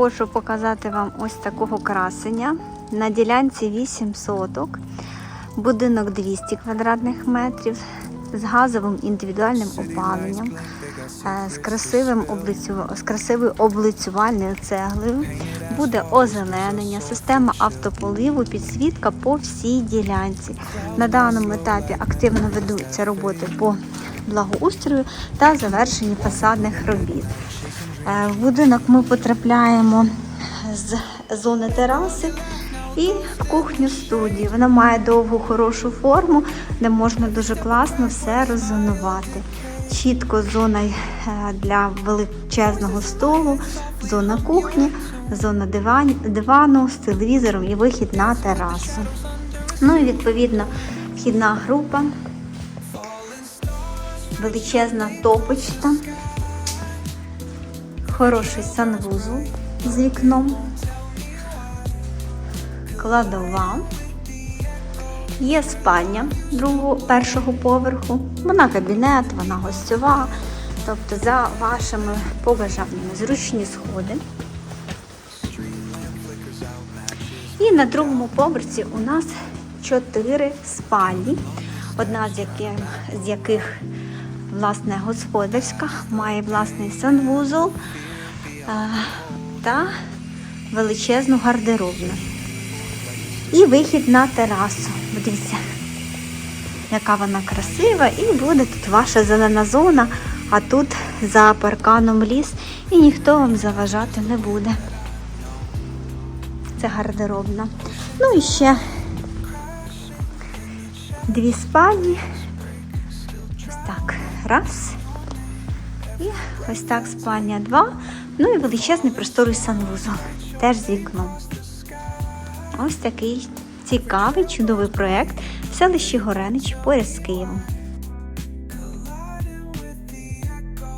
хочу показати вам ось такого красення. На ділянці 8 соток, будинок 200 квадратних метрів з газовим індивідуальним опаленням, е, з, красивим облицю... з красивою облицювальною цеглею. Буде озеленення, система автополиву, підсвітка по всій ділянці. На даному етапі активно ведуться роботи по благоустрою та завершенні фасадних робіт. Е, В будинок ми потрапляємо з зони тераси і в кухню студії. Вона має довгу хорошу форму, де можна дуже класно все роззонувати. Чітко зона е, для величезного столу, зона кухні, зона диван, дивану з телевізором і вихід на терасу. Ну і відповідно вхідна група, величезна топочка, хороший санвузол з вікном, кладова. Є спальня другого, першого поверху, вона кабінет, вона гостьова. Тобто за вашими побажаннями зручні сходи. І на другому поверсі у нас чотири спальні, одна з яких, з яких власне господарська, має власний санвузол та величезну гардеробну. І вихід на терасу. Подивіться, яка вона красива, і буде тут ваша зелена зона, а тут за парканом ліс, і ніхто вам заважати не буде. Це гардеробна. Ну і ще дві спальні. Ось так. Раз. І ось так спальня два. Ну і величезний просторий санвузол. Теж з вікном. Ось такий цікавий, чудовий проєкт в селищі Горенич поряд з Києвом.